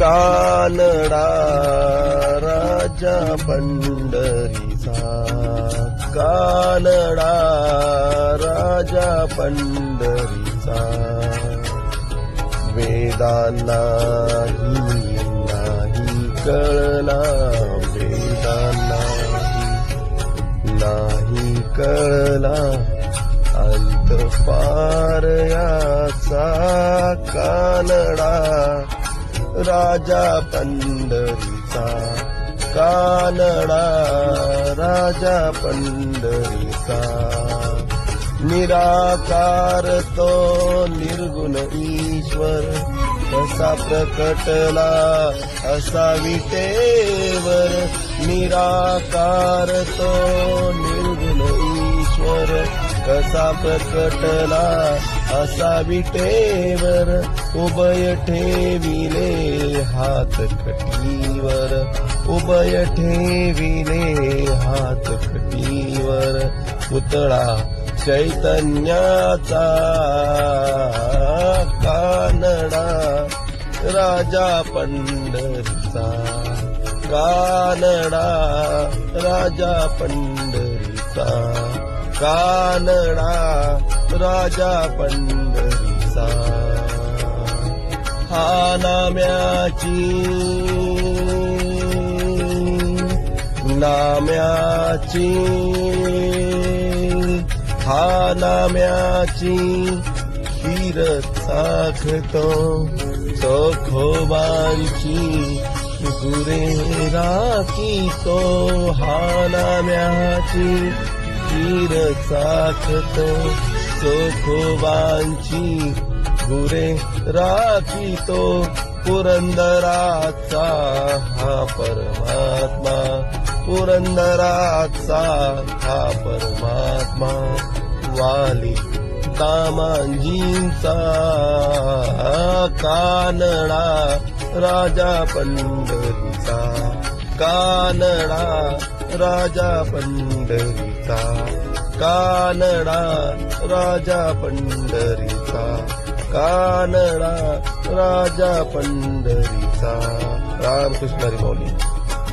कानडा राजा पंढरीचा. कानडा राजा पंढरीचा. वेदांना नाही कळला वेदांना नाही कळला. अंत पार याचा कानडा. राजा पंढरीचा कानडा राजा पंढरीचा. निराकार तो निर्गुण ईश्वर कसा प्रकटला असा विटेवर निराकार तो निर्गुण कसा प्रकटला असा विटेवर उभय ठेविले हात कटीवर. उभय ठेविले हात कटीवर. पुतळा चैतन्याचा कानडा राजा पंढरीचा. कानडा राजा पंढरीचा. कानडा राजा पंढरीचा. हा नाम्याची नाम्याची हा नाम्याची खीर साखतो चोखोबांची गुरे राखी तो हा नाम्याची वीर साखतो चोखोबांची गुरे राखी तो पुरंदराचा हा परमात्मा पुरंदराचा हा परमात्मा वाली तामांजींचा कानडा राजा पंढरीचा कानडा राजा पंढरीचा. कानडा राजा पंढरीचा. कानडा राजा पंढरीचा. रामकृष्ण हरी मौली